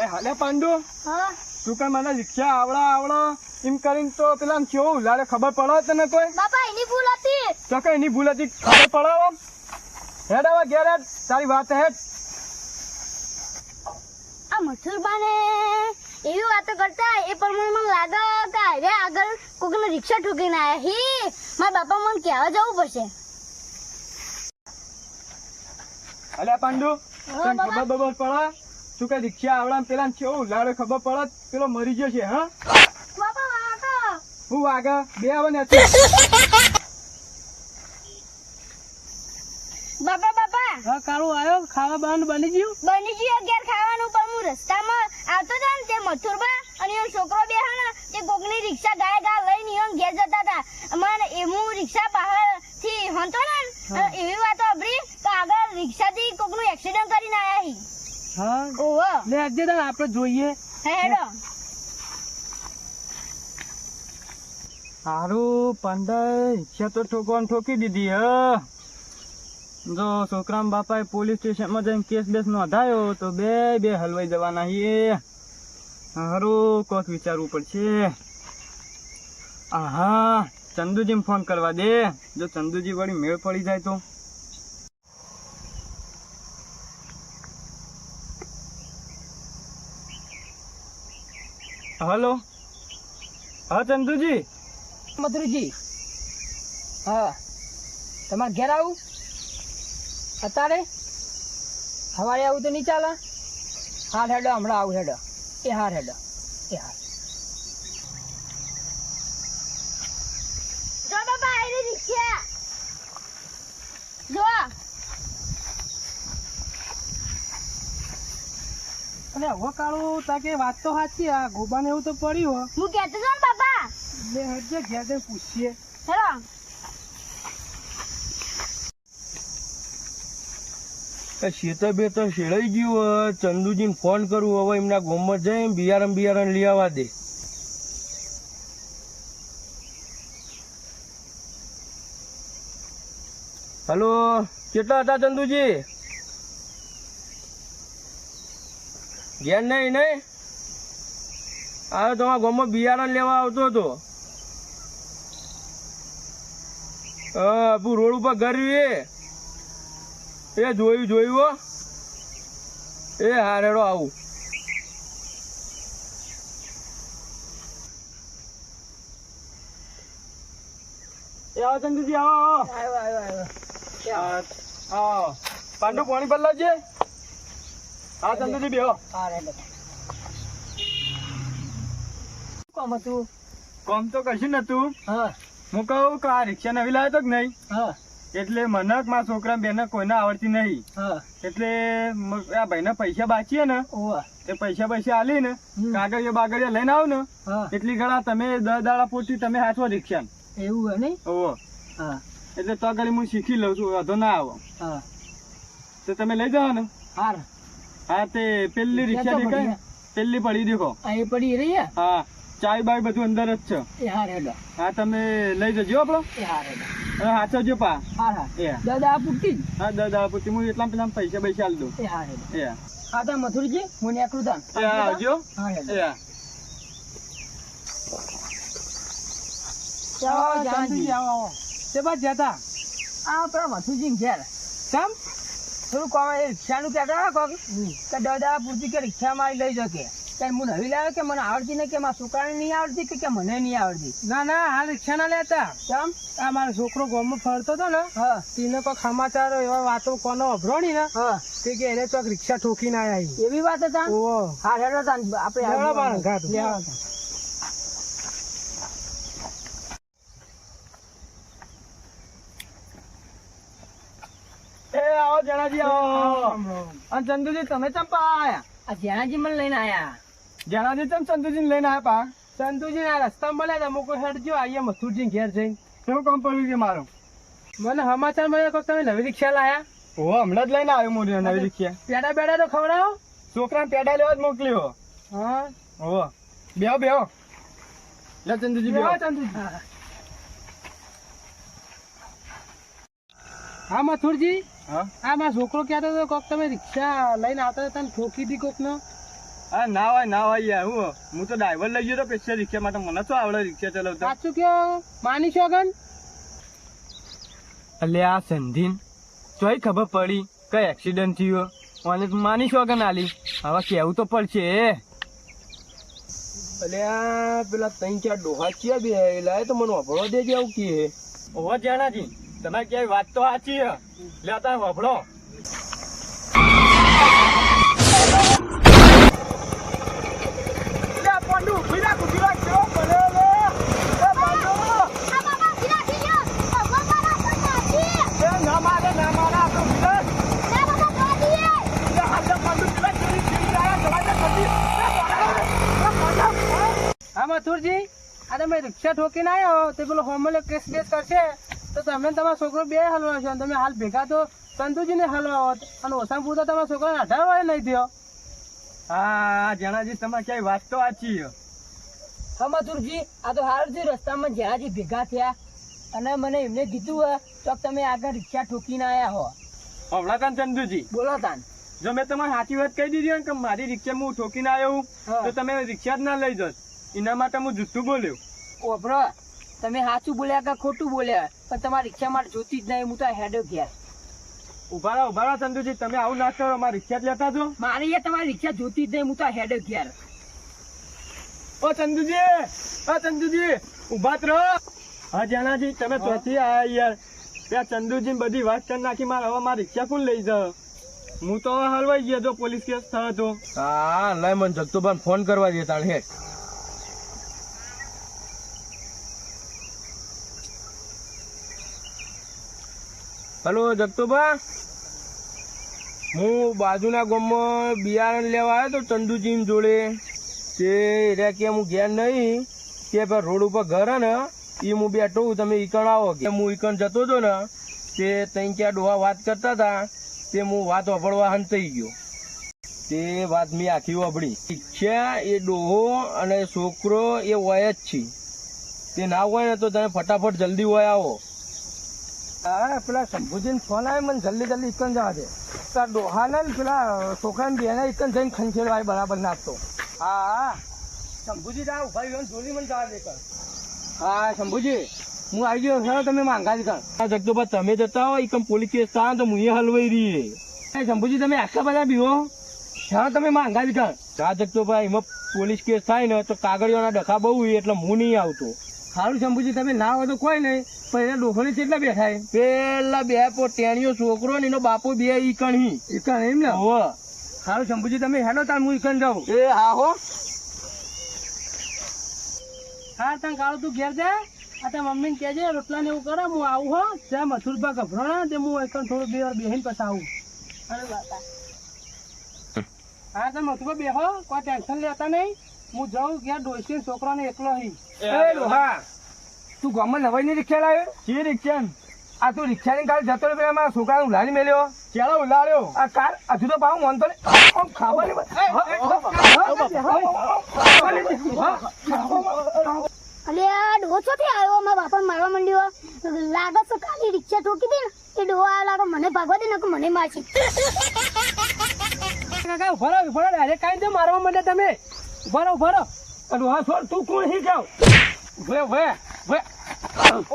પાંડુ. હા. તું કઈ મને રિક્ષા આવડા આવડો. એમ કરીને તો પેલા કેવો ઉલાડે ખબર પડો તને કોઈ? બાપા એની ભૂલ હતી. તો કઈ એની ભૂલ હતી ખબર પડે હેડ હવે ઘેર હેડ તારી વાત હેડ. આ મથુરબાને એવી વાતો કરતા એ પ્રમાણે મને લાગે કે અરે આગળ કોકને રિક્ષા ઠોકીને આયા. હી મારા બાપા મને કહેવા જવું પડશે. અલ્યા પાંડુ તને ખબર બબર પડે? તું કઈ રિક્ષા આવડા પેલા કેવું? લારે ખબર પડે પેલો મરી ગયો છે હા? હું વાગે બે આવે ને હા કાળું આવ્યો ખાવા બની ગયું? બની ગયું અગિયાર ખાવાનું પણ હું રસ્તામાં આવતો હતો ને તે મથુરબા અને એનો છોકરો બે ને તે કોકની રિક્ષા ગાય ગા લઈને ઈયોને ઘેર જતા હતા. મને એ હું રિક્ષા બહારથી હંતો ને એવી વાતો અભરી તો આગળ રિક્ષા થી કોકનું એક્સિડન્ટ કરીને આયા હી હા. ઓહો. લે આજે તને આપણે જોઈએ. હે હેડો. સારું પંદર છે તો ઠોકવાન ઠોકી દીધી હ. જો છોકરામ બાપાએ પોલીસ સ્ટેશનમાં જઈને કેસ બેસ નોંધાયો તો બે બે હલવાઈ જવાના છીએ. હારું કોક વિચારવું પડશે. આહા ચંદુજીને ફોન કરવા દે. જો ચંદુજી વળી મેળ પડી જાય તો? હલો? હા, ચંદુજી? મધુરજી. હા. તમારે ઘેર આવું? અત્યારે? સવારે આવું તો નહીં ચાલે? હાર હેડો, હમણાં આવું હેડો. એ હાર હેડો. એ હાર જો બાપા આઈ રિક્ષા જો અને હવે કાળું તાકે વાત તો સાચી આ ગોબાને એવું તો પડ્યું હો. હું કહેતો હતો ને બાપા લે હજે ઘેર જઈને પૂછીએ. હેડો શેતર બેતર શેળાઈ ગયું ચંદુજીને ફોન કરું હવે એમના ગોમમાં જઈને બિયારણ બિયારણ લઈ આવવા દે. હલો કેટલા હતા ચંદુજી? ઘેર નહીં નહીં. આ તમારા ગામમાં બિયારણ લેવા આવતો હતો. આપણું રોડ ઉપર ઘર એ. એ જોયું જોયું હો. એ હા રેડો આવું. એ આવો ચંદુજી આવો આવ્યો આવો આવો પાંડુ પાણી બદલાવજે હા ચંદુજી બેહો. કોમ હતું? કોમ તો કશું નતું હા. હું કહું કે આ રિક્ષા નવી લાવ્યો તો કે નહીં? હા. એટલે મને મારા છોકરા બેને કોઈને આવડતી નહીં. હા. એટલે આ ભાઈને પૈસા બાચીએ ને ઓવા. તે પૈસા પૈસા આલી ને. કાગળિયા બાગળિયા લઈને આવ ને એટલી ઘણા તમે દસ દાડા પૂરતી તમે હાચવો રિક્ષા એવું હોય નહીં? ઓહો હા. એટલે તો ઘડી હું શીખી લઉં છું વાંધો ના આવો. હા. તો તમે લઈ જાઓ ને. હાર. હા તે પેલી રિક્ષા દેખાય પેલી પડી દેખો. આ એ પડી રહી હે? હા ચાય બાય બધું અંદર જ છે. એ હાર હેડો. હા તમે લઈ જજો આપણો એ હાર હેડો. હવે હાચવજો પા. હા હા. એ. દાદા પૂટી હા દાદા પૂટી હું એટલા પેલા પૈસા પૈસા આલી દઉં. એ હાર હેડો. એ. હા. તા મથુરજી હું નીકળું તાન એ હા આવજો. હા હેડો. એ. હા જાનજી આવો આવો. તે બાદ જતા. આ પેલા મથુરજી ને ઘેર. કેમ થોડું કોમ એ રિક્ષાનું કહેતા હતા કોક? કે દાદા પૂરતી કે રિક્ષા મારી લઈ જકે ત્યારે હું નવી લાવ્યો કે મને આવડતી ને કે મારા છોકરાને નહીં આવડતી કે કે મને નહીં આવડતી? ના ના આ રિક્ષા ના લેતા. કેમ? આ મારો છોકરો ગામમાં ફરતો હતો ને હા. તેને કોઈ સમાચાર એવા વાતો કોનો અભરોણી ને હા. તે કે એને તો રિક્ષા ઠોકી ના આવી એવી વાત હતા? ઓ હા હેડો તાન આપણે હેડો બાર ઘાટ. લેવડો તાન. એ આવો જણાજી આવો. અને ચંદુજી તમે ચમ પા આયા? આ જ્યાંજી મને લઈને આયા. જણાજી ચમ ચંદુજી લઈને આયા પા? ચંદુજી ના રસ્તામાં મળ્યા હતા. મુકો હેડજો આઈએ મથુરજી ઘેર જઈને. કેવું કામ પડ્યું છે મારું? મને સમાચાર મળ્યા કે તમે નવી રિક્ષા લાયા? ઓ હમણાં જ લઈને આવ્યો મોરી નવી રિક્ષા. પેડા બેડા તો ખવડાવો. છોકરાને પેડા લેવા જ મોકલ્યો. હા. ઓ બેહો બેહો. લે ચંદુજી બેહો. ચંદુજી. હા મથુરજી. હા? આ મારો છોકરો કહેતો હતો કોક તમે રિક્ષા લઈને આવતા હતા તને ઠોકી હતી કોક ને હા ના હોય ના હોય યાર હું હું તો ડ્રાઈવર લઈ ગયો તો સ્પેશિયલ રિક્ષા માટે મને શું આવડે રિક્ષા ચલાવતા? સાચું કયો માની શોગન એટલે આ સંધીન ચોઈ ખબર પડી કઈ એક્સિડન્ટ થયો? મને તો માની શોગન આલી હવે કેવું તો પડશે એટલે આ પેલા ત્રણ ચાર ડોહા ચિયા બે તો મને વાપરવા દેજે આવું કે હોવા જાણાજી તમે ક્યાંય વાત તો સાચી હે. લે તાર વાપરો આ બાબા ખીલા ખીલ્યો ભગવાન બાબા પર નાખી ના બાબા જોતી હા મથુરજી આ તમે રિક્ષા ઠોકીને આવ્યો તે પેલો હોમલે કેસ બેસ કરશે. તો તમે તમારો છોકરો બે હલવા છો તમે હાલ ભેગા તો ચંદુજીને હલવા હોત અને ઓછા પૂરતા તમારા છોકરાને અઢાર નહીં થયો. હા જણાજી તમે ક્યાંય વાત તો સાચી હે મથુરજી આ તો હાલ જે રસ્તામાં જણાજી ભેગા થયા અને મને એમને કીધું હોય તો તમે આગળ રિક્ષા ઠોકીને આવ્યા હો. હમણાં તાન ચંદુજી. બોલો તાન જો મેં તમારે સાચી વાત કહી દીધી ને કે મારી રિક્ષા હું ઠોકીને આવ્યો તો તમે રિક્ષા જ ના લઈ જશ એના માટે હું જુઠ્ઠું બોલ્યો. ઓભરો. તમે સાચું બોલ્યા કે ખોટું બોલ્યા? પણ તમારી રિક્ષા માટે જોતી જ નહીં હું તો હેડો ગયા ઊભા રહો ઊભા રહો ચંદુજી તમે આવું ના કરો મારી રિક્ષા જ લેતા છો મારી એ તમારી રિક્ષા જોતી જ નહીં હું તો હેડો ગયા ઓ ચંદુજી ઓ ચંદુજી ઊભા રહો. હા જાણાજી તમે ચોથી આયા યાર. ત્યાં ચંદુજી ને બધી વાત કરી નાખી મારે હવે મારી રિક્ષા કોણ લઈ જાઓ હું તો હલવાઈ ગયો જો પોલીસ કેસ થયો હતો હા લઈ મને જગતુભાઈ ફોન કરવા દે તાણ હેઠ. હલો, જગતુભા. હું બાજુના ગામમાં બિયારણ લેવા આવ્યો તો ચંદુજી જોડે. તે રે કે હું ઘેર નહીં કે પર રોડ ઉપર ઘર ને એ હું બેઠો તમે ઈકણ આવો. કે હું ઈકણ જતો હતો ને, તે ત્રણ ચાર ડોહા વાત કરતા હતા, તે હું વાત વાપરવા થઈ ગયો. તે વાત મેં આખી વાપરી. ઈચ્છા એ ડોહો અને છોકરો એ હોય જ છે. તે ના હોય ને તો તમે ફટાફટ જલ્દી હોય આવો. હા પેલા શંભુજીને ફોન આવે મને જલ્દી જલ્દી ઇકન જવા દે. તાર ડોહાને ને પેલા છોકરાને બેને ઇકન જઈને ખંચેડવા બરાબર નાખતો. હા હા. શંભુજી તા ઊભા રહ્યો જોડી મને જવા દે કર હા શંભુજી હું આવી ગયો છો તમે માંગા જ કર. આ જગદોબા તમે જતા હોય એકમ પોલીસ કેસ થાય તો હું એ હલવાઈ રહી એ શંભુજી તમે આખા બધા બીવો? હા તમે માંગા જ કર. આ જગદોબા એમાં પોલીસ કેસ થાય ને તો કાગળિયાના ડખા બહુ એટલે હું નહીં આવતો. સારું શંભુજી તમે ના હોય તો કોઈ નહીં પણ એના ડોખોને કેટલા બેઠા પેલા બે પોટેણીયો છોકરો ને એનો બાપુ બે ઈકણી ઈકણ એમ ને? હો સારું શંભુજી તમે હેલો તાર હું ઈકણ જાઉં. એ હા હો. હા તને કાળો તું ઘેર જા. આ તાર મમ્મીને કહેજે રોટલા ને એવું કરે હું આવું હો. જ્યાં મથુરભા ગભરો ને તે હું એકણ થોડું બે વાર બેહીને પછી આવું. અરે બાપા. હા તમે મથુરભા બેહો કોઈ ટેન્શન લેતા નહીં. હું જાઉં ક્યાં? ડોસી છોકરાને એકલો હી. એ લોહા તું ગામમાં નવાઈ ની રિક્ષા લાવ્યો? શી રિક્ષા? આ તું રિક્ષા ની કાલ જતો રહ્યો મારા છોકરાને ઉલાડી મેલ્યો. ચાલો ઉલાડ્યો આ કાર હજુ તો પાછું મન તો ખાવા અલે આ ડોહો ચોથી આવ્યો? મારા બાપા મારવા માંડ્યો. લાગે છે કાલી રિક્ષા ઠોકી દે ને. એ ડોહો આ લાગે મને ભાગવા દે ને કે મને મારશે. કાકા ઊભા રહો ડાયરેક્ટ કાંઈ દે મારવા માંડે તમે. ઊભા રહો ઊભા રહો અરે હા છોડ તું કોણ હી જાવ?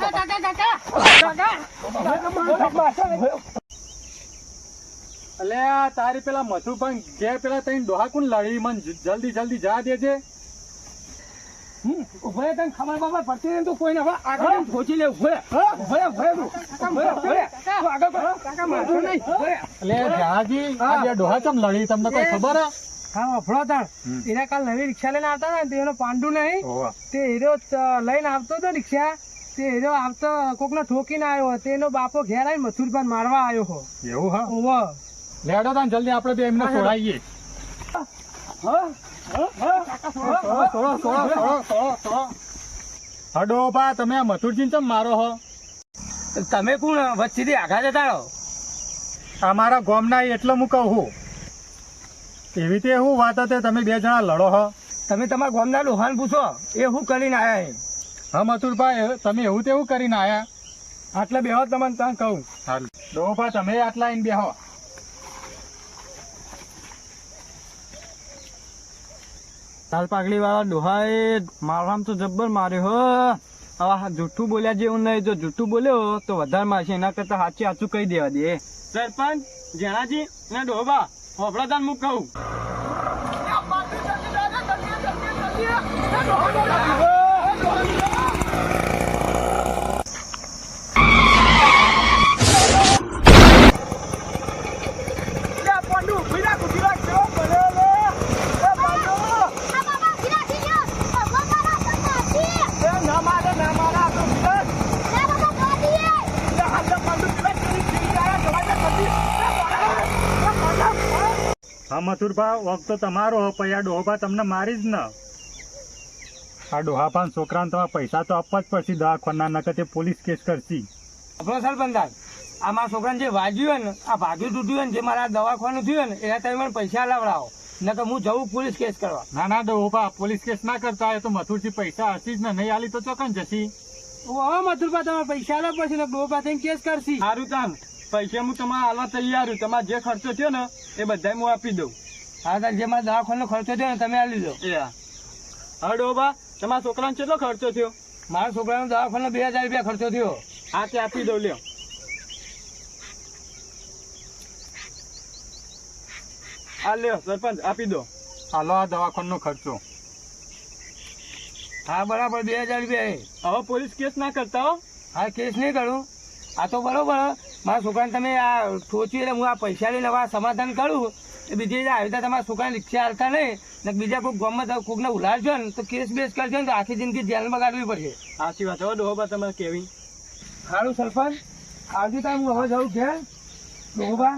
કાકા કાકા અલે આ તારી પેલા પણ ઘેર પેલા તઈ ડોહા કોણ લડી? મન જલ્દી જલ્દી જા દેજે. હમ ઉભય તને ખબર બાબા પડતી ને તું કોઈને હવે આગળ પહોંચી લે ઉભય ઉભય ઉભય તું ઉભે ઉભે આગળ કાકા મારતો નહીં. અલે જાજી આ બે ડોહા ચમ લડી? તમને કોઈ ખબર હે? હા વફળો તાણ. એના કાલ નવી રિક્ષા લઈને આવતા હતા ને તેનો પાંડુ નહીં. તે હીરો લઈને આવતો હતો રિક્ષા. તે હીરો આવતો કોકને ઠોકીને આવ્યો. તેનો બાપો ઘેર આવી મથુરભાઈ મારવા આવ્યો હો. એવું હા? ઓવો લેડો તા જલ્દી આપણે બે એમને છોડાઈએ. હડો બા તમે આ મથુરજી ચમ મારો હો? તમે કોણ વચ્ચેથી આઘા જતા રહો અમારા ગામના એટલે હું કહું એવી રીતે શું વાત હતી તમે બે જણા લડો હો. તમે તમારા ગામના લોહાન પૂછો એ શું કરીને આવ્યા છે હા મથુરભાઈ તમે એવું તેવું કરીને આયા. આટલે બેહો તમને ત્યાં કહું. હાલ ડોભા તમે આટલા આવીને બેહો. તાલ પાકડી વાળા ડોહાએ મારવામ તો જબ્બર માર્યો હો. હવે જૂઠું બોલ્યા જેવું નહીં જો જૂઠું બોલ્યો તો વધારે મારશે. એના કરતા સાચું સાચું કહી દેવા દે. સરપંચ જણાજી ને ડોહા. હોભળા તાન હું કહું? આ બાબા ખીરા થઈ ગયો ભગવાન મારા સત્તા ના બાબા ગોતીએ હા મથુરભા વખત તો તમારો પછી આ ડોહા તમને મારી જ ને. આ ડોહા પણ છોકરાને તમારે પૈસા તો આપવા જ પડશે દવાખાના નકર તે પોલીસ કેસ કરશી. આપણો સરપંચ આ મારા છોકરાને જે વાગ્યું હોય ને આ ભાગ્યું તૂટ્યું હોય ને જે મારા દવાખાનું થયું હોય ને એના તમે મને પૈસા લાવડાવો. નકર હું જવું પોલીસ કેસ કરવા. ના ના ડોહા પોલીસ કેસ ના કરતા હોય તો મથુરથી પૈસા હશી જ ને નહીં આલી તો ચોકન જશી? હવે મથુરભા તમારે પૈસા લાવ પડશે ડોહા થઈને કેસ કરશી. સારું તાન. પૈસા હું તમારે હાલવા તૈયાર છું. તમારે જે ખર્ચો થયો ને એ બધા હું આપી દઉં. હા તાર જે મારા દવાખાનો ખર્ચો થયો ને તમે આલી દો એ હા. ડોબા તમારા છોકરાનો કેટલો ખર્ચો થયો? મારા છોકરાનો દવાખાનો બે હજાર રૂપિયા ખર્ચો થયો. આ તે આપી દઉં લ્યો. આ લ્યો સરપંચ આપી દો. હાલો આ દવાખાનો ખર્ચો. હા બરાબર બે હજાર રૂપિયા એ. હવે પોલીસ કેસ ના કરતા હો. હા કેસ નહીં કરું. આ તો બરોબર મારા છોકરાને તમે આ ઠોચ્યું એટલે હું આ પૈસા લઈને હવે આ સમાધાન કરું એ બીજી રીતે આવી તમારા છોકરાને રિક્ષા હાલતા નહીં. ને બીજા કોઈ ગામમાં કોકને ઉલાડશો ને તો કેસ બેસ કરશો ને તો આખી જિંદગી જેલમાં કાઢવી પડશે. સાચી વાત. હવે ડોહોબા તમારે કેવી? સારું સરપંચ. આવતી ટાઈમ હું હવે જવું ઘેર. ડોહોબા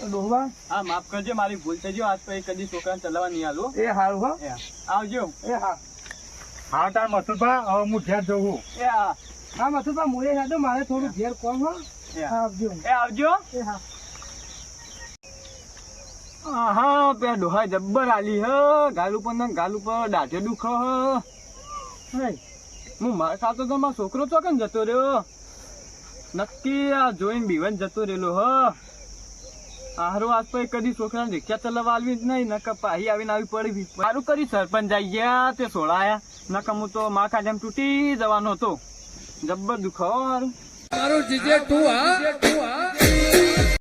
ડોહોબા હા માફ કરજો મારી ભૂલ થઈ ગયો આજ પછી કદી છોકરાને ચલાવવા નહીં આલું. એ સારું હો. હા. આવજો. એ હા. હા તાર મથુરભા હવે હું ઘેર જવું એ હા. હા મથુરભા મુએ સાથે મારે થોડું ઘેર કોમ હા. આવજો. એ આવજો? હા. હા ડોહા જબ્બર આલી હ. ગાલ ઉપર ને ગાલ ઉપર દાઢે દુખ હ. હું. માર ખાતો તો મારો છોકરો ચોકન જતો રહ્યો. નક્કી આ જોઈને બીવન જતો રહેલો હ. હારો આજ પછી કદી છોકરાને રિક્ષા ચલાવવા આવી જ નહીં. નકર પાહી આવીને આવી પડી સારું કરી સરપંચ આવી ગયા તે સોળાયા નકર હું તો માખા જેમ તૂટી જવાનો હતો. જબ્બર દુખાવો હારું મારું જીજે તું હા?